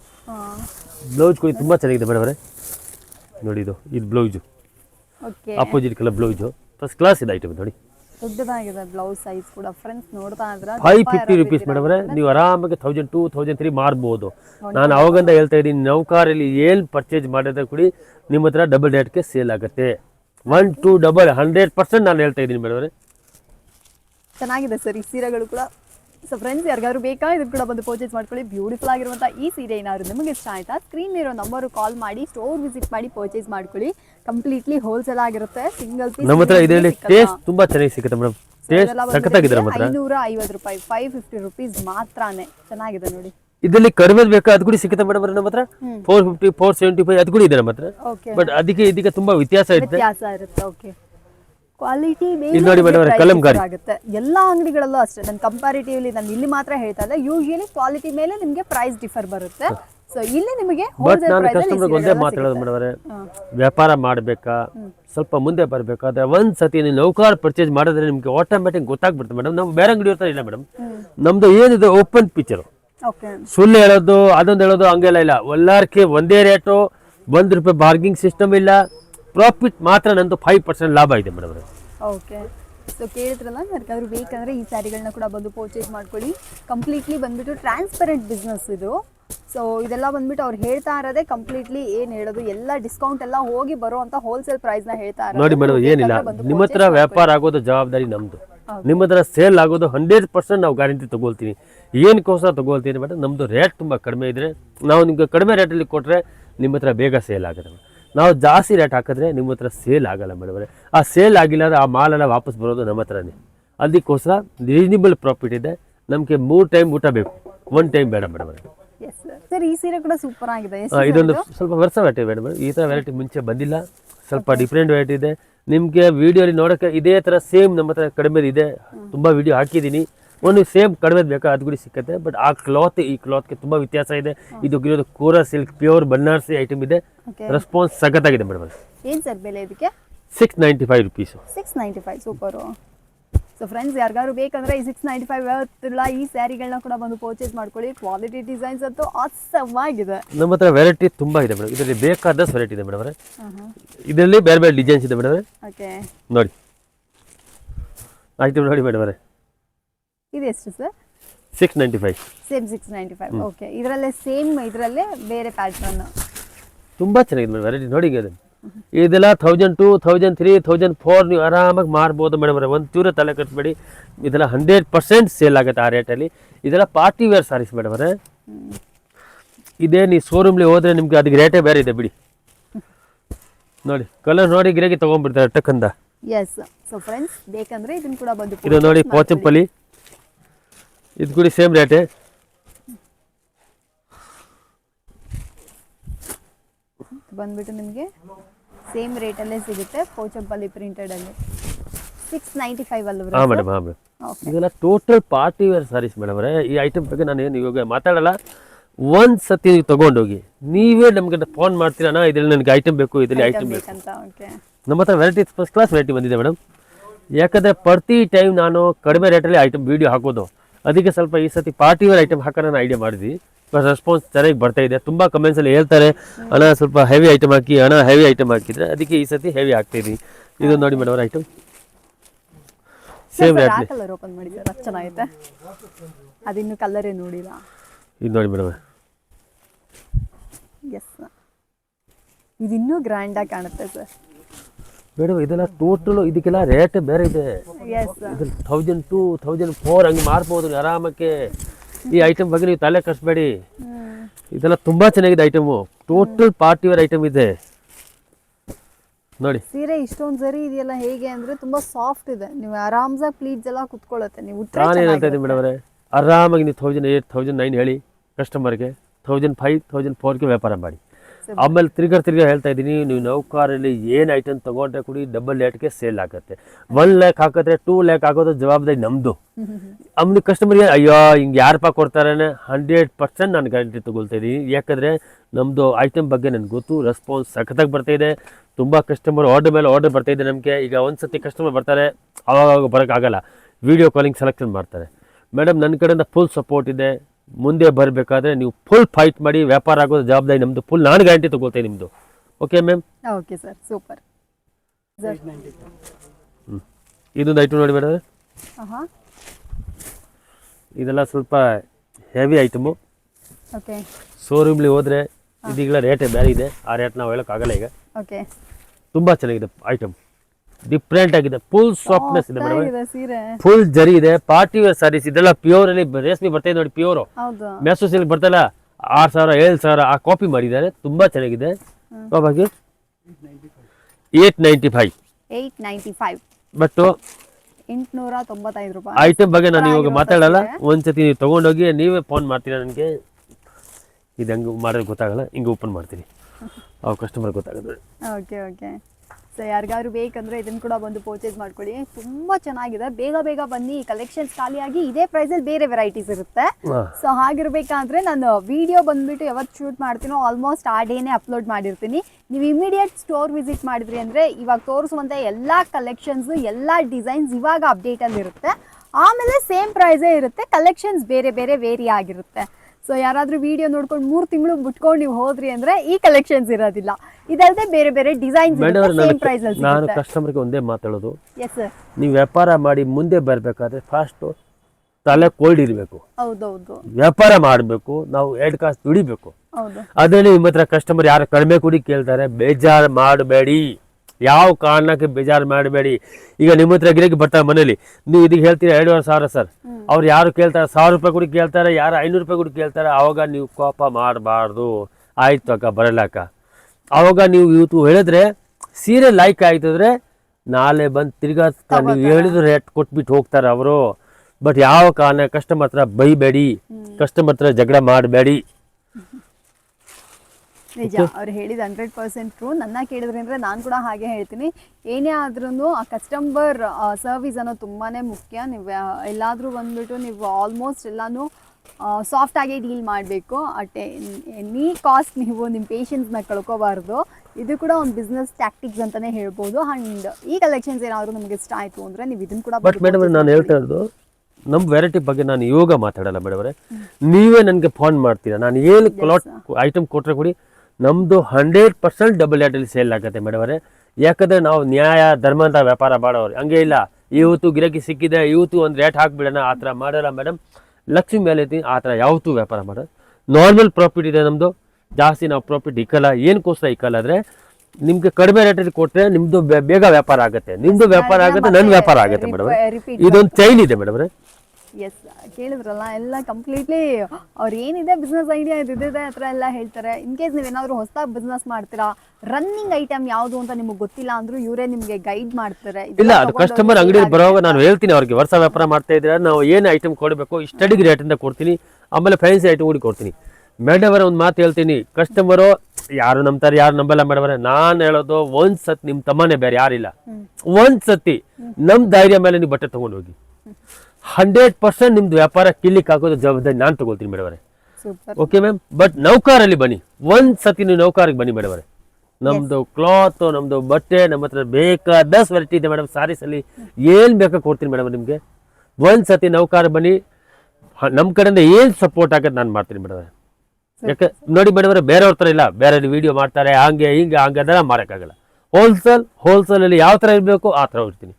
ಬ್ಲೌಸ್ ಕೂಡ ತುಂಬ ಚೆನ್ನಾಗಿದೆ ಮೇಡಮ್ ಅವರೇ. ನೋಡಿ ಇದು ಇದು blouse opposite colour blouse first class ಇದೆ ಐಟಮ್ ನೋಡಿ. ದೊಡ್ಡದಾಗಿದೆ ಬ್ಲೌಸ್ ಸೈಜ್ ಕೂಡ. ಫ್ರೆಂಡ್ಸ್ ನೋಡ್ತಾ ಇದ್ರೆ ಫೈವ್ ಫಿಫ್ಟಿ ರುಪೀಸ್ ಮೇಡಮ್ ನೀವು ಆರಾಮಾಗಿ ತೌಸಂಡ್ ಟೂ ತೌಸಂಡ್ ತ್ರೀ ಮಾರ್ಬೋದು. ನಾನು ಅವಾಗಂದ ಹೇಳ್ತಾ ಇದ್ದೀನಿ ನೌಕಾರಲ್ಲಿ ಏನು ಪರ್ಚೇಸ್ ಮಾಡಿದ್ರೆ ಕೂಡಿ ನಿಮ್ಮ ಹತ್ರ ಡಬಲ್ ರೇಟ್ಗೆ ಸೇಲ್ ಆಗುತ್ತೆ. One to double hundred percent ನಾನು ಹೇಳ್ತಾ ಇದ್ದೀನಿ ಮೇಡಮ್ ಚೆನ್ನಾಗಿದೆ ಸರ್ ಈ ಸೀರೆಗಳು ಕೂಡ. ಸೊ ಫ್ರೆಂಡ್ಸ್ ಯಾರಿಗಾದ್ರು ಬೇಕಾ? ಇದು ಕೂಡ ಬಂದು ಪರ್ಚೇಸ್ ಮಾಡ್ಕೊಳ್ಳಿ. ಬ್ಯೂಟಿಫುಲ್ ಆಗಿರುವಂಥ ಈ ಸೀರೆ ಏನಾದ್ರು ನಿಮಗೆ ಇಷ್ಟ ಆಯ್ತಾ? ಸ್ಕ್ರೀನ್ ಇರೋ ನಂಬರು ಕಾಲ್ ಮಾಡಿ ಸ್ಟೋರ್ ವಿಸಿಟ್ ಮಾಡಿ ಪರ್ಚೇಸ್ ಮಾಡ್ಕೊಳ್ಳಿ. ಕಂಪ್ಲೀಟ್ಲಿ ಹೋಲ್ಸೇಲ್ ಆಗಿರುತ್ತೆ. ಸಿಂಗಲ್ ಪೀಸ್ ನಮ್ಮ ಹತ್ರ ಇದರಲ್ಲಿ ಟೇಸ್ಟ್ ತುಂಬಾ ಚೆನ್ನಾಗಿ ಸಿಗುತ್ತೆ ಮೇಡಮ್ ಟೇಸ್ಟ್ ಸಖತ್ತಾಗಿದೆ ನಮ್ಮ ಹತ್ರ. ಐನೂರ ಐವತ್ತು ರೂಪಾಯಿ ಫೈವ್ ಫಿಫ್ಟಿ ರುಪೀಸ್ ಮಾತ್ರನೇ. ಚೆನ್ನಾಗಿದೆ ನೋಡಿ. ಇದರಲ್ಲಿ ಕಡಿಮೆ ಬೇಕಾ? ಅದು ಕೂಡ ಸಿಗುತ್ತೆ ಮೇಡಮ್ ನಮ್ಮ ಹತ್ರ. Four fifty four seventy five ಅದು ಕೂಡ ಇದೆ ನಮ್ಮ ಹತ್ರ. ಓಕೆ ಬಟ್ ಅದಕ್ಕೆ ಇದಕ್ಕೆ ತುಂಬಾ ವ್ಯತ್ಯಾಸ ಇದೆ ವ್ಯತ್ಯಾಸ ಇರುತ್ತೆ ಓಕೆ ಕ್ವಾಲಿಟಿ ನೋಡಿ ಕಲಂಕಾರಿ. ಆಗುತ್ತೆ. ಎಲ್ಲಾ ಅಂಗಡಿಗಳಲ್ಲೂ ಅಷ್ಟೇ. ನಾನು ಕಂಪ್ಯಾರಿಟಿವ್ಲಿ ನಾನು ಇಲ್ಲಿ ಮಾತ್ರ ಹೇಳ್ತಾ ಇಲ್ಲ ಯೂಶಲಿ ಕ್ವಾಲಿಟಿ ಮೇಲೆ ನಿಮಗೆ ಪ್ರೈಸ್ ಡಿಫರ್ ಬರುತ್ತೆ. ಸೊ ಇಲ್ಲಿ ನಿಮಗೆ ಬಟ್ ನಾನು ಕಸ್ಟಮರ್ಗೆ ಒಂದೇ ಮಾತಾಡೋದು ಮೇಡಮ್ ವ್ಯಾಪಾರ ಮಾಡಬೇಕಾ? ಸ್ವಲ್ಪ ಮುಂದೆ ಬರಬೇಕಾದ್ರೆ ಒಂದ್ ಸತಿ ನೀವು ನೌಕಾರ ಪರ್ಚೇಸ್ ಮಾಡಿದ್ರೆ ನಿಮ್ಗೆ ಆಟೋಮೆಟಿಕ್ ಗೊತ್ತಾಗ್ಬಿಡುತ್ತೆ ಮೇಡಮ್. ನಮ್ಮ ಬೇರೆ ಅಂಗಡಿ ಇರ್ತಾರೆ ಇಲ್ಲ ಮೇಡಮ್. ನಮ್ದು ಏನಿದೆ ಓಪನ್ ಪಿಕ್ಚರ್ ಸುಳ್ಳು ಹೇಳೋದು ಅದೊಂದು ಹೇಳೋದು ಹಂಗೆಲ್ಲ ಇಲ್ಲ. ಎಲ್ಲಾರ್ಗೆ ಒಂದೇ ರೇಟು ಒಂದು ರೂಪಾಯಿ ಬಾರ್ಗಿಂಗ್ ಸಿಸ್ಟಮ್ ಇಲ್ಲ. ಪ್ರಾಫಿಟ್ ಮಾತ್ರ ನಂದು ಫೈವ್ ಪರ್ಸೆಂಟ್ ಲಾಭ ಇದೆ ಮೇಡಮ್ ಓಕೆ ಸೊ ಕೇಳಿದ್ರಲ್ಲ ಯಾರಿಗಾದ್ರೂ ಬೇಕಂದ್ರೆ ಈ ಸ್ಯಾರಿಗಳನ್ನ ಕೂಡ ಬಂದು ಪರ್ಚೇಸ್ ಮಾಡ್ಕೊಳ್ಳಿ. ಕಂಪ್ಲೀಟ್ಲಿ ಬಂದ್ಬಿಟ್ಟು ಟ್ರಾನ್ಸ್ಪರೆಂಟ್ ಬಿಸ್ನೆಸ್ ಇದು. ಸೊ ಇದೆಲ್ಲ ಬಂದ್ಬಿಟ್ಟು ಅವ್ರು ಹೇಳ್ತಾ ಇರೋದೇ ಕಂಪ್ಲೀಟ್ಲಿ ಏನ್ ಹೇಳೋದು ಎಲ್ಲ ಡಿಸ್ಕೌಂಟ್ ಎಲ್ಲ ಹೋಗಿ ಬರುವಂತ ಹೋಲ್ಸೇಲ್ನ ಹೇಳ್ತಾ ಇರೋದು. ನೋಡಿ ಮೇಡಮ್ ಏನಿಲ್ಲ. ನಿಮ್ಮ ಹತ್ರ ವ್ಯಾಪಾರ ಆಗೋದು ಜವಾಬ್ದಾರಿ ನಮ್ದು. ನಿಮ್ಮ ಹತ್ರ ಸೇಲ್ ಆಗೋದು ಹಂಡ್ರೆಡ್ ಪರ್ಸೆಂಟ್ ನಾವು ಗ್ಯಾರಂಟಿ ತಗೊಳ್ತೀನಿ. ಏನಕ್ಕೋಸ್ಕರ ತಗೊಳ್ತೀನಿ ಮೇಡಮ್ ನಮ್ಮದು ರೇಟ್ ತುಂಬ ಕಡಿಮೆ ಇದ್ರೆ ನಾವು ನಿಮ್ಗೆ ಕಡಿಮೆ ರೇಟಲ್ಲಿ ಕೊಟ್ರೆ ನಿಮ್ಮ ಹತ್ರ ಬೇಗ ಸೇಲ್ ಆಗುತ್ತೆ ನಾವು ಜಾಸ್ತಿ ರೇಟ್ ಹಾಕಿದ್ರೆ ನಿಮ್ಮ ಹತ್ರ ಸೇಲ್ ಆಗಲ್ಲ ಮೇಡಮ್ ಆ ಸೇಲ್ ಆಗಿಲ್ಲ ಅಂದ್ರೆ ಆ ಮಾಲೆಲ್ಲ ವಾಪಸ್ ಬರೋದು ನಮ್ಮ ಹತ್ರನೇ. ಅದಕ್ಕೋಸ್ಕರ ರೀಸನೇಬಲ್ ಪ್ರಾಫಿಟ್ ಇದೆ. ನಮಗೆ ಮೂರು ಟೈಮ್ ಊಟ ಬೇಕು. ಒನ್ ಟೈಮ್ ಬೇಡ ಮೇಡಮ್ ಸರ್ ಈ ಸೀರೆ ಕೂಡ ಸೂಪರ್ ಆಗಿದೆ. ಇದೊಂದು ಇದು? ಸ್ವಲ್ಪ ವರ್ಷ ವೆರೈಟಿ ಮೇಡಮ್ ಈ ಥರ ವೆರೈಟಿ ಮುಂಚೆ ಬಂದಿಲ್ಲ. ಸ್ವಲ್ಪ ಡಿಫ್ರೆಂಟ್ ವೆರೈಟಿ ಇದೆ. ನಿಮಗೆ ವಿಡಿಯೋಲಿ ನೋಡಕ್ಕೆ ಇದೇ ತರ ಸೇಮ್ ನಮ್ಮ ಹತ್ರ ಕಡಿಮೆ ಇದೆ. ತುಂಬಾ ವಿಡಿಯೋ ಹಾಕಿದೀನಿ ಒಂದು ಸೇಮ್ ಕಡಿಮೆ ಬೇಕಾ ಅದು ಕೂಡ ಸಿಕ್ಕತ್ತೆ. ಬಟ್ ಆ ಕ್ಲಾತ್ ಈ ಕ್ಲಾತ್ಗೆ ತುಂಬಾ ವ್ಯತ್ಯಾಸ ಇದೆ. ಇದು ಇರೋದು ಕೋರಾ ಸಿಲ್ಕ್ ಪ್ಯೂರ್ ಬನ್ನಾರ್ಸಿ ಐಟಮ್ ಇದೆ. ರೆಸ್ಪಾನ್ಸ್ ಸಖತ್ತಾಗಿದೆ ಮೇಡಮ್ ಏನು ಸರ್ ಬೆಲೆ ಇದಕ್ಕೆ? Six ninety five rupees six ninety five super so friends ಯಾರಿಗಾದ್ರು ಬೇಕಂದ್ರೆ ಈ ಸಿಕ್ಸ್ ನೈಂಟಿ ಫೈವ್ ಯಾವತ್ತಿಲ್ಲ ಈ ಸ್ಯಾರಿಗಳನ್ನ ಕೂಡ ಬಂದು ಪರ್ಚೇಸ್ ಮಾಡ್ಕೊಳ್ಳಿ. ಕ್ವಾಲಿಟಿ ಡಿಸೈನ್ಸ್ ಅಂತೂ ಆಗಿದೆ. ನಮ್ಮ ಹತ್ರ ವೆರೈಟಿ ತುಂಬ ಇದೆ ಮೇಡಮ್ ಇದರಲ್ಲಿ ಬೇಕಾದಷ್ಟು ವೆರೈಟಿ ಇದೆ ಮೇಡಮ್ ಇದರಲ್ಲಿ ಬೇರೆ ಬೇರೆ ಡಿಸೈನ್ಸ್ ಇದೆ ಮೇಡಮ್ ಓಕೆ ನೋಡಿ. ಆಯ್ತು ನೋಡಿ ಮೇಡಮ್ ಇದು ಎಷ್ಟು sir? Six ninety five same six ninety five okay ಇದರಲ್ಲೇ ಸೇಮ್ ಇದರಲ್ಲೇ ಬೇರೆ ಪ್ಯಾಟರ್ನ್ ತುಂಬ ಚೆನ್ನಾಗಿದೆ ಮೇಡಮ್ ವೆರೈಟಿ ನೋಡಿ ಅದನ್ನು ಇದೆಲ್ಲ thousand two thousand three thousand four ನೀವು ಆರಾಮಾಗಿ ಮಾರ್ಬೋದು ಮೇಡಮ್ ಒಂದು ಚೂರು ತಲೆ ಕಟ್ಬೇಡಿ ಇದೆಲ್ಲ ಹಂಡ್ರೆಡ್ ಪರ್ಸೆಂಟ್ ಸೇಲ್ ಆಗುತ್ತೆ ಆ ರೇಟಲ್ಲಿ ಇದೆಲ್ಲ ಪಾರ್ಟಿ ವೇರ್ ಸಾರೀಸ್ ಮೇಡಮ್ ಅವರೇ. ಇದೇ ನೀವು ಶೋರೂಮ್ಲಿ ಹೋದರೆ ನಿಮಗೆ ಅದಕ್ಕೆ ರೇಟೇ ಬೇರೆ ಇದೆ ಬಿಡಿ. ನೋಡಿ ಕಲರ್ ನೋಡಿ ಗಿರಾಕಿ ತೊಗೊಂಡ್ಬಿಡ್ತಾರೆ ಟಕ್ಕಂದ ಎಸ್ ಸೊ ಫ್ರೆಂಡ್ಸ್ ಬೇಕಂದ್ರೆ ಇದನ್ನ ಕೂಡ ಬಂದು ಇದು ನೋಡಿ. ಪೋಚಂಪಲ್ಲಿ ಇದು ಕೂಡ ಸೇಮ್ ರೇಟೇ ಬಂದ್ಬಿಟ್ಟು ನಿಮಗೆ ಸೇಮ್ ರೇಟಲ್ಲೇ ಸಿಗುತ್ತೆ ಪೋಚಂಪಲ್ಲಿ ಪ್ರಿಂಟೆಡಲ್ಲಿ ಸಿಕ್ಸ್ ನೈಂಟಿ ಫೈವ್ ಹಾಂ ಅಲ್ವ ಮೇಡಮ್ ಹಾಂ ಮೇಡಮ್ ಓಕೆ ಇದೆಲ್ಲ total party wear sarees madam ಅವರೇ. ಈ ಐಟಮ್ ಬಗ್ಗೆ ನಾನು ಏನು ಇವಾಗ ಮಾತಾಡಲ್ಲ. ಒಂದು ಸತಿ ನೀವು ತೊಗೊಂಡೋಗಿ ನೀವೇ ನಮಗೆ ಫೋನ್ ಮಾಡ್ತೀರಾ ಇದರಲ್ಲಿ ನನಗೆ ಐಟಮ್ ಬೇಕು ಇದರಲ್ಲಿ ಐಟಮ್ ಬೇಕು. ನಮ್ಮ ಹತ್ರ ವೆರೈಟಿ ಫಸ್ಟ್ ಕ್ಲಾಸ್ ವೆರೈಟಿ ಬಂದಿದೆ ಮೇಡಮ್ ಯಾಕಂದರೆ ಪ್ರತಿ ಟೈಮ್ ನಾನು ಕಡಿಮೆ ರೇಟಲ್ಲಿ ಐಟಮ್ ವೀಡಿಯೋ ಹಾಕೋದು. ಅದಕ್ಕೆ ಸ್ವಲ್ಪ ಈ ಸತಿ ಪಾರ್ಟಿ ವೇರ್ ಐಟಮ್ ಹಾಕೋಣ ನಾನು ಐಡಿಯಾ ಮಾಡಿದ್ವಿ. ರೆಸ್ಪಾನ್ಸ್ ಚೆನ್ನಾಗಿ ಬರ್ತಾ ಇದೆ. ತುಂಬ ಕಮೆಂಟ್ಸಲ್ಲಿ ಹೇಳ್ತಾರೆ ಅಣ್ಣ ಸ್ವಲ್ಪ ಹೆವಿ ಐಟಮ್ ಹಾಕಿ ಅಣ್ಣ ಹೆವಿ ಐಟಮ್ ಹಾಕಿದ್ರೆ ಅದಕ್ಕೆ ಈ ಸತಿ ಹೆವಿ ಹಾಕ್ತೀವಿ ಇದು ನೋಡಿ ಮೇಡಮ್ ಅವ್ರ ಐಟಮ್ ಸೇಮ್ ರೇಟ್ ಓಪನ್ ಮಾಡಿ ಸರ್ ಅದು ಚೆನ್ನಾಗೈತೆ. ಅದಿನ್ನು ಕಲರೇ ನೋಡಿಲ್ಲ. ಇದು ನೋಡಿ ಮೇಡಮ್ ಎಸ್ ಇದಿನ್ನೂ ಗ್ರ್ಯಾಂಡಾಗಿ ಕಾಣುತ್ತೆ ಸರ್ ಮೇಡಮ್ ಇದೆಲ್ಲ ಟೋಟಲ್ ಇದಕ್ಕೆಲ್ಲ ರೇಟ್ ಬೇರೆ ಇದೆ. ತೌಸಂಡ್ ಟು ತೌಸಂಡ್ ಫೋರ್ ಹಂಗೆ ಮಾರ್ಬೋದು ಆರಾಮಕ್ಕೆ. ಈ ಐಟಮ್ ಬಗ್ಗೆ ನೀವು ತಲೆ ಕಟ್ಬೇಡಿ ಇದೆಲ್ಲ ತುಂಬಾ ಚೆನ್ನಾಗಿದೆ item total party wear item ಇದೆ. ನೋಡಿ. ಸೀರೆ ಇಷ್ಟೊಂದು ಸರಿ ಇದೆಯಲ್ಲ ಹೇಗೆ ಅಂದ್ರೆ ತುಂಬಾ ಸಾಫ್ಟ್ ಇದೆ. ನೀವು ಆರಾಮ್ಸಾಗಿ ಪ್ಲೀಟ್ಸ್ ಎಲ್ಲ ಕುತ್ಕೊಳ್ಳುತ್ತೆ. ನೀವು ನಾನು ಹೇಳ್ತಾ ಇದ್ದೀನಿ ಮೇಡಮ್ ಅವರೇ ಆರಾಮಾಗಿ ನೀವು ತೌಸಂಡ್ ಏಯ್ಟ್ ತೌಸಂಡ್ ನೈನ್ ಹೇಳಿ ಕಸ್ಟಮರ್ಗೆ ತೌಸಂಡ್ ಫೈವ್ ತೌಸಂಡ್ ಫೋರ್ಗೆ ವ್ಯಾಪಾರ ಮಾಡಿ. ಆಮೇಲೆ ತಿರ್ಗಾ ತಿರ್ಗಾ ಹೇಳ್ತಾ ಇದ್ದೀನಿ ನೀವು ನೌಕಾರಲ್ಲಿ ಏನು ಐಟಮ್ ತೊಗೊಂಡ್ರೆ ಕುಡಿ ಡಬಲ್ ರೇಟ್ಗೆ ಸೇಲ್ ಆಗುತ್ತೆ. ಒನ್ ಲ್ಯಾಕ್ ಹಾಕಿದ್ರೆ ಟೂ ಲ್ಯಾಕ್ ಆಗೋದು ಜವಾಬ್ದಾರಿ ನಮ್ಮದು ಆಮೇಲೆ ಕಸ್ಟಮರ್ಗೆ ಅಯ್ಯೋ ಹಿಂಗೆ ಯಾರಪ್ಪ ಕೊಡ್ತಾರೆ ಹಂಡ್ರೆಡ್ ಪರ್ಸೆಂಟ್ ನಾನು ಗ್ಯಾರಂಟಿ ತಗೊಳ್ತಾ ಇದ್ದೀನಿ. ಯಾಕಂದರೆ ನಮ್ಮದು ಐಟಮ್ ಬಗ್ಗೆ ನನಗೆ ಗೊತ್ತು ರೆಸ್ಪಾನ್ಸ್ ಸಖತ್ತಾಗಿ ಬರ್ತಾ ಇದೆ. ತುಂಬ ಕಸ್ಟಮರ್ ಆರ್ಡರ್ ಮೇಲೆ ಆರ್ಡರ್ ಬರ್ತಾ ಇದೆ ನಮಗೆ. ಈಗ ಒಂದು ಸತಿ ಕಸ್ಟಮರ್ ಬರ್ತಾರೆ ಆವಾಗ ಬರೋಕ್ಕಾಗಲ್ಲ ವೀಡಿಯೋ ಕಾಲಿಂಗ್ ಸೆಲೆಕ್ಷನ್ ಮಾಡ್ತಾರೆ. ಮೇಡಮ್ ನನ್ನ ಕಡೆಯಿಂದ ಫುಲ್ ಸಪೋರ್ಟ್ ಇದೆ. ಮುಂದೆ ಬರಬೇಕಾದ್ರೆ ನೀವು ಫುಲ್ ಫೈಟ್ ಮಾಡಿ ವ್ಯಾಪಾರ ಆಗೋದು ಜವಾಬ್ದಾರಿ ನಮ್ಮದು ಫುಲ್ ನಾನು ಗ್ಯಾರಂಟಿ ತಗೊಳ್ತೇನೆ ನಿಮ್ಮದು okay ma'am okay sir super ಹ್ಞೂ ಇದೊಂದು ಐಟಮ್ ನೋಡಿ ಮೇಡಮ್ ಹಾಂ ಇದೆಲ್ಲ ಸ್ವಲ್ಪ ಹೆವಿ ಐಟಮು ಓಕೆ ಶೋರೂಮ್ಲಿ ಹೋದರೆ ಇದೀಗ ರೇಟೇ ಬೇರೆ ಇದೆ. ಆ ರೇಟ್ ನಾವು ಹೇಳೋಕ್ಕಾಗಲ್ಲ ಈಗ. ಓಕೆ ತುಂಬ ಚೆನ್ನಾಗಿದೆ ಐಟಮ್ ಡಿಫ್ರೆಂಟ್ ಆಗಿದೆ. ಫುಲ್ ಸಾಫ್ಟ್ನೆಸ್ ಇದೆ ಮೇಡಮ್. ಫುಲ್ ಜರಿ ಇದೆ. ಪಾರ್ಟಿ ವೇರ್ ಸಾರೀಸ್ ಇದೆಲ್ಲ ಪ್ಯೂರ್ ಅಲ್ಲಿ ರೇಷ್ಮೆ ಬರ್ತಾ ನೋಡಿ ಪ್ಯೂರ್ ಮೆಸು ಸಿಲ್ಕ್ ಬರ್ತಲ್ಲ ಆರು ಸಾವಿರ ಏಳು ಸಾವಿರ ಆ ಕಾಪಿ ಮಾಡಿದ್ದಾರೆ. ತುಂಬಾ ಚೆನ್ನಾಗಿದೆ. ಬಾಬಾಗಿ eight ninety five ninety five but ಎಂಟುನೂರ ತೊಂಬತ್ತೈದು ರೂಪಾಯಿ. ಐಟಮ್ ಬಗ್ಗೆ ನಾನು ಇವಾಗ ಮಾತಾಡಲ್ಲ. ಒಂದ್ಸತಿ ನೀವು ತಗೊಂಡೋಗಿ ನೀವೇ ಫೋನ್ ಮಾಡ್ತೀರಾ ನನಗೆ? ಇದು ಹೆಂಗೆ ಮಾಡೋದು ಗೊತ್ತಾಗಲ್ಲ ಹಿಂಗೆ ಓಪನ್ ಮಾಡ್ತೀನಿ. ಅವ್ರ ಕಸ್ಟಮರ್ ಗೊತ್ತಾಗೋದು. ಓಕೆ ಓಕೆ ಸೊ ಯಾರಿಗಾದ್ರು ಬೇಕಂದ್ರೆ ಇದನ್ನ ಕೂಡ ಬಂದು ಪರ್ಚೇಸ್ ಮಾಡ್ಕೊಳ್ಳಿ. ತುಂಬ ಚೆನ್ನಾಗಿದೆ. ಬೇಗ ಬೇಗ ಬನ್ನಿ. ಕಲೆಕ್ಷನ್ಸ್ ಖಾಲಿಯಾಗಿ ಇದೇ ಪ್ರೈಸಲ್ಲಿ ಬೇರೆ ವೆರೈಟೀಸ್ ಇರುತ್ತೆ. ಸೊ ಹಾಗಿರ್ಬೇಕಾದ್ರೆ ನಾನು ವಿಡಿಯೋ ಬಂದ್ಬಿಟ್ಟು ಯಾವತ್ತು ಶೂಟ್ ಮಾಡ್ತೀನೋ ಆಲ್ಮೋಸ್ಟ್ ಆ ಡೇನೇ ಅಪ್ಲೋಡ್ ಮಾಡಿರ್ತೀನಿ. ನೀವು ಇಮಿಡಿಯೇಟ್ ಸ್ಟೋರ್ ವಿಸಿಟ್ ಮಾಡಿದ್ರಿ ಅಂದರೆ ಇವಾಗ ತೋರಿಸುವಂಥ ಎಲ್ಲ ಕಲೆಕ್ಷನ್ಸು ಎಲ್ಲ ಡಿಸೈನ್ಸ್ ಇವಾಗ ಅಪ್ಡೇಟಲ್ಲಿ ಇರುತ್ತೆ ಆಮೇಲೆ ಸೇಮ್ ಪ್ರೈಸೇ ಇರುತ್ತೆ. ಕಲೆಕ್ಷನ್ಸ್ ಬೇರೆ ಬೇರೆ ವೇರಿ ಆಗಿರುತ್ತೆ. ಸೊ ಯಾರಾದರೂ ವಿಡಿಯೋ ನೋಡ್ಕೊಂಡು ಮೂರು ತಿಂಗಳು ಬಿಟ್ಕೊಂಡು ನೀವು ಹೋದ್ರಿ ಅಂದ್ರೆ ಈ ಕಲೆಕ್ಷನ್ಸ್ ಇರೋದಿಲ್ಲ. ಇದಲ್ಲದೆ ಬೇರೆ ಬೇರೆ ಡಿಸೈನ್ಸ್ ನಾನು ಕಸ್ಟಮರ್ಗೆ ಒಂದೇ ಮಾತಾಡೋದು. ಎಸ್ ಸರ್ ನೀವು ವ್ಯಾಪಾರ ಮಾಡಿ ಮುಂದೆ ಬರಬೇಕಾದ್ರೆ ಫಾಸ್ಟ್ ತಲೆ ಕೋಲ್ಡ್ ಇರಬೇಕು. ಹೌದೌದು. ವ್ಯಾಪಾರ ಮಾಡಬೇಕು ನಾವು ಎರಡು ಕಾಸು ದುಡಿಬೇಕು. ಅದರಲ್ಲಿ ನಿಮ್ಮ ಹತ್ರ ಕಸ್ಟಮರ್ ಯಾರು ಕಡಿಮೆ ಕುಡಿ ಕೇಳ್ತಾರೆ ಬೇಜಾರು ಮಾಡಬೇಡಿ. ಯಾವ ಕಾರಣಕ್ಕೆ ಬೇಜಾರು ಮಾಡಬೇಡಿ. ಈಗ ನಿಮ್ಮ ಹತ್ರ ಗಿರಕ್ಕೆ ಬರ್ತಾರೆ ಮನೇಲಿ. ನೀವು ಇದಕ್ಕೆ ಹೇಳ್ತೀರಾ ಎರಡೂವರೆ ಸಾವಿರ ಸರ್. ಅವ್ರು ಯಾರು ಕೇಳ್ತಾರೆ ಸಾವಿರ ರೂಪಾಯಿ ಕೂಡ ಕೇಳ್ತಾರೆ ಯಾರು ಐನೂರು ರೂಪಾಯಿ ಕೂಡ ಕೇಳ್ತಾರೆ ಆವಾಗ ನೀವು ಕೋಪ ಮಾಡಬಾರ್ದು. ಆಯ್ತು ಅಕ್ಕ ಬರಲಕ್ಕ ಆವಾಗ ನೀವು ಇವತ್ತು ಹೇಳಿದ್ರೆ ಸೀರೆ ಲೈಕ್ ಆಯ್ತಂದ್ರೆ ನಾಳೆ ಬಂದು ತಿರ್ಗಾ ನೀವು ಹೇಳಿದ ರೇಟ್ ಕೊಟ್ಬಿಟ್ಟು ಹೋಗ್ತಾರೆ ಅವರು. ಬಟ್ ಯಾವ ಕಾರಣ ಕಸ್ಟಮರ್ ಹತ್ರ ಬೈಬೇಡಿ. ಕಸ್ಟಮರ್ ಹತ್ರ ಜಗಳ ಮಾಡಬೇಡಿ. ನಿಜ ಅವ್ರು ಹೇಳಿದ ಹಂಡ್ರೆಡ್ ಪರ್ಸೆಂಟ್ ಟ್ರೂ ನನ್ನ ಕೇಳಿದ್ರೆ ಅಂದರೆ ನಾನು ಕೂಡ ಹಾಗೆ ಹೇಳ್ತೀನಿ. ಏನೇ ಆದ್ರೂ ಆ ಕಸ್ಟಮರ್ ಸರ್ವಿಸ್ ಅನ್ನೋದು ತುಂಬಾ ಮುಖ್ಯ. ನೀವು ಎಲ್ಲಾದರೂ ಬಂದ್ಬಿಟ್ಟು ನೀವು ಆಲ್ಮೋಸ್ಟ್ ಎಲ್ಲನೂ ಸಾಫ್ಟ್ ಆಗಿ ಡೀಲ್ ಮಾಡಬೇಕು. ಅಟ್ ಎನಿ ಕಾಸ್ಟ್ ನೀವು ನಿಮ್ಮ ಪೇಷನ್ಸ್ನ ಕಳ್ಕೊಬಾರ್ದು. ಇದು ಕೂಡ ಒಂದು ಬಿಸ್ನೆಸ್ ಟ್ಯಾಕ್ಟಿಕ್ಸ್ ಅಂತಲೇ ಹೇಳ್ಬೋದು. ಆ್ಯಂಡ್ ಈ ಕಲೆಕ್ಷನ್ಸ್ ಏನಾದರೂ ನಮಗೆ ಇಷ್ಟ ಆಯಿತು ಅಂದರೆ ನೀವು ಇದನ್ನು ಕೂಡ ಬಟ್ ಮೇಡಮ್ ನಾನು ಹೇಳ್ತಾ ಇರೋದು ನಮ್ಮ ವೆರೈಟಿ ಬಗ್ಗೆ ನಾನು ಇವಾಗ ಮಾತಾಡಲ್ಲ ಮೇಡಮ್ ನೀವೇ ನನಗೆ ಫೋನ್ ಮಾಡ್ತೀರಾ? ನಾನು ಏನು ಕ್ಲಾಟ್ ಐಟಮ್ ಕೊಟ್ಟರೆ ಕೊಡಿ ನಮ್ಮದು ಹಂಡ್ರೆಡ್ ಪರ್ಸೆಂಟ್ ಡಬಲ್ ರೇಟಲ್ಲಿ ಸೇಲ್ ಆಗುತ್ತೆ ಮೇಡಮ್ ಯಾಕಂದರೆ ನಾವು ನ್ಯಾಯ ಧರ್ಮದ ವ್ಯಾಪಾರ ಮಾಡೋರು. ಹಂಗೆ ಇಲ್ಲ. ಇವತ್ತು ಗಿರಾಕಿ ಸಿಕ್ಕಿದೆ ಇವತ್ತು ಒಂದು ರೇಟ್ ಹಾಕ್ಬಿಡೋಣ ಆ ಥರ ಮಾಡೋಲ್ಲ ಮೇಡಮ್ ಲಕ್ಷ್ಮಿ ಮೇಲೆ ಆ ಥರ ಯಾವತ್ತೂ ವ್ಯಾಪಾರ ಮಾಡೋದು ನಾರ್ಮಲ್ ಪ್ರಾಫಿಟ್ ಇದೆ ನಮ್ಮದು ಜಾಸ್ತಿ ನಾವು ಪ್ರಾಫಿಟ್ ಇಕ್ಕಲ್ಲ. ಏನಕ್ಕೋಸ್ಕರ ಇಕ್ಕಲ್ಲ ಆದರೆ ನಿಮಗೆ ಕಡಿಮೆ ರೇಟಲ್ಲಿ ಕೊಟ್ಟರೆ ನಿಮ್ಮದು ಬೇಗ ವ್ಯಾಪಾರ ಆಗುತ್ತೆ. ನಿಮ್ಮದು ವ್ಯಾಪಾರ ಆಗುತ್ತೆ ನನ್ನ ವ್ಯಾಪಾರ ಆಗುತ್ತೆ ಮೇಡಮ್ ಇದೊಂದು ಚೈನ್ ಇದೆ ಮೇಡಮ್ ಎಸ್ ಕೇಳಿದ್ರಲ್ಲ ಎಲ್ಲ ಕಂಪ್ಲೀಟ್ಲಿ ಅವ್ರು ಏನಿದೆ ಬಿಸ್ನೆಸ್ ಐಡಿಯಾ ಇದಿದೆ ಆ ಥರ ಎಲ್ಲ ಹೇಳ್ತಾರೆ. ಇನ್ ಕೇಸ್ ನೀವೇನಾದರೂ ಹೊಸ ಬಿಸ್ನೆಸ್ ಮಾಡ್ತೀರಾ ರನ್ನಿಂಗ್ ಐಟಮ್ ಯಾವುದು ಅಂತ ನಿಮಗೆ ಗೊತ್ತಿಲ್ಲ ಅಂದ್ರೂ ಇವರೇ ನಿಮಗೆ ಗೈಡ್ ಮಾಡ್ತಾರೆ. ಇಲ್ಲ ಅದು ಕಸ್ಟಮರ್ ಆಗುತ್ತೆ. ಬರೋವಾಗ ನಾನು ಹೇಳ್ತೀನಿ ಅವ್ರಿಗೆ ವರ್ಷ ವ್ಯಾಪಾರ ಮಾಡ್ತಾ ಇದ್ರೆ ನಾವು ಏನು ಐಟಮ್ ಕೊಡಬೇಕು? ಇಷ್ಟಡಿಗೆ ರೇಟಿಂದ ಕೊಡ್ತೀನಿ. ಆಮೇಲೆ ಫ್ಯಾನ್ಸಿ ಐಟಮ್ ಕೂಡ ಕೊಡ್ತೀನಿ. ಮೇಡಮ್ ಅವರ ಒಂದು ಮಾತು ಹೇಳ್ತೀನಿ. ಕಸ್ಟಮರು ಯಾರು ನಂಬ್ತಾರೆ ಯಾರು ನಂಬಲ್ಲ ಮೇಡಮ್ ಅವರೇ ನಾನು ಹೇಳೋದು ಒಂದ್ ಸತಿ ನಿಮ್ಮ ತಮ್ಮನೇ ಬೇರೆ ಯಾರಿಲ್ಲ. ಒಂದ್ ಸತಿ ನಮ್ಮ ಧೈರ್ಯ ಮೇಲೆ ನೀವು ಬಟ್ಟೆ ತಗೊಂಡು ಹೋಗಿ. ಹಂಡ್ರೆಡ್ ಪರ್ಸೆಂಟ್ ನಿಮ್ದು ವ್ಯಾಪಾರ ಕಿಲ್ಲಿಕ್ ಹಾಕೋದು ಜವಾಬ್ದಾರಿ ನಾನು ತಗೊಳ್ತೀನಿ ಮೇಡಮ್ ಓಕೆ ಮ್ಯಾಮ್ ಬಟ್ ನೌಕಾರಲ್ಲಿ ಬನ್ನಿ. ಒಂದ್ ಸತಿ ನೀವು ನೌಕಾರಿಗೆ ಬನ್ನಿ ಮೇಡಮ್ ನಮ್ದು ಕ್ಲಾತ್ ನಮ್ದು ಬಟ್ಟೆ ನಮ್ಮ ಹತ್ರ ಬೇಕಾದಷ್ಟು ವೆರೈಟಿ ಇದೆ ಮೇಡಮ್. ಸಾರೀಸ್ ಅಲ್ಲಿ ಏನ್ ಬೇಕಾ ಕೊಡ್ತೀನಿ ಮೇಡಮ್ ನಿಮ್ಗೆ? ಒಂದ್ ಸತಿ ನೌಕಾರ ಬನ್ನಿ. ನಮ್ಮ ನಮ್ ಕಡೆಯಿಂದ ಏನ್ ಸಪೋರ್ಟ್ ಆಗತ್ತೆ ನಾನು ಮಾಡ್ತೀನಿ ಮೇಡಮ್ ಯಾಕೆ ನೋಡಿ ಮೇಡಮ್ ಬೇರೆಯವ್ರ ಥರ ಇಲ್ಲ. ಬೇರೆ ವಿಡಿಯೋ ಮಾಡ್ತಾರೆ ಹಂಗೆ ಹಿಂಗೆ ಹಂಗೆ ಅದೆಲ್ಲ ಮಾಡೋಕ್ಕಾಗಲ್ಲ ಹೋಲ್ಸೇಲ್ ಹೋಲ್ಸೇಲ್ ಅಲ್ಲಿ ಯಾವ ಥರ ಇರಬೇಕು ಆ ಥರ ಇರ್ತೀನಿ.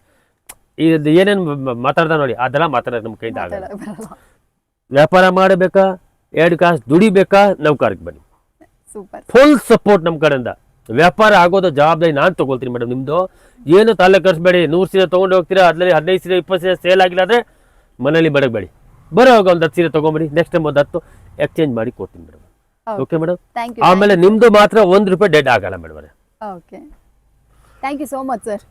ಇದು ಏನೇನು ಮಾತಾಡ್ದ ನೋಡಿ ಅದೆಲ್ಲ ಮಾತಾಡೋದು ನಮ್ಮ ಕೈಯಿಂದ ಆಗಲ್ಲ. ವ್ಯಾಪಾರ ಮಾಡಬೇಕಾ ಎರಡು ಕಾಸು ದುಡಿಬೇಕಾ ನೌಕಾರಕ್ಕೆ ಬನ್ನಿ. ಫುಲ್ ಸಪೋರ್ಟ್ ನಮ್ಮ ಕಡೆಯಿಂದ. ವ್ಯಾಪಾರ ಆಗೋದು ಜವಾಬ್ದಾರಿ ನಾನು ತಗೊಳ್ತೀನಿ ಮೇಡಮ್ ನಿಮ್ಮದು ಏನು ತಲೆ ಕರ್ಸ್ಬೇಡಿ ನೂರು ಸೀರೆ ತೊಗೊಂಡು ಹೋಗ್ತೀರಾ ಅದರಲ್ಲಿ ಹದಿನೈದು ಸೀರೆ ಇಪ್ಪತ್ತು ಸೀರೆ ಸೇಲ್ ಆಗಿಲ್ಲ ಅಂದರೆ ಮನೇಲಿ ಬಡಗಬೇಡಿ. ಬರೋವಾಗ ಒಂದು ಹತ್ತು ಸೀರೆ ತೊಗೊಂಬಿಡಿ ನೆಕ್ಸ್ಟ್ ಟೈಮ್ ಒಂದು ಹತ್ತು ಎಕ್ಸ್ಚೇಂಜ್ ಮಾಡಿ ಕೊಡ್ತೀನಿ ಮೇಡಮ್ ಓಕೆ ಮೇಡಮ್ ಆಮೇಲೆ ನಿಮ್ಮದು ಮಾತ್ರ ಒಂದು ರೂಪಾಯಿ ಡೆಡ್ ಆಗಲ್ಲ madam okay thank you so much sir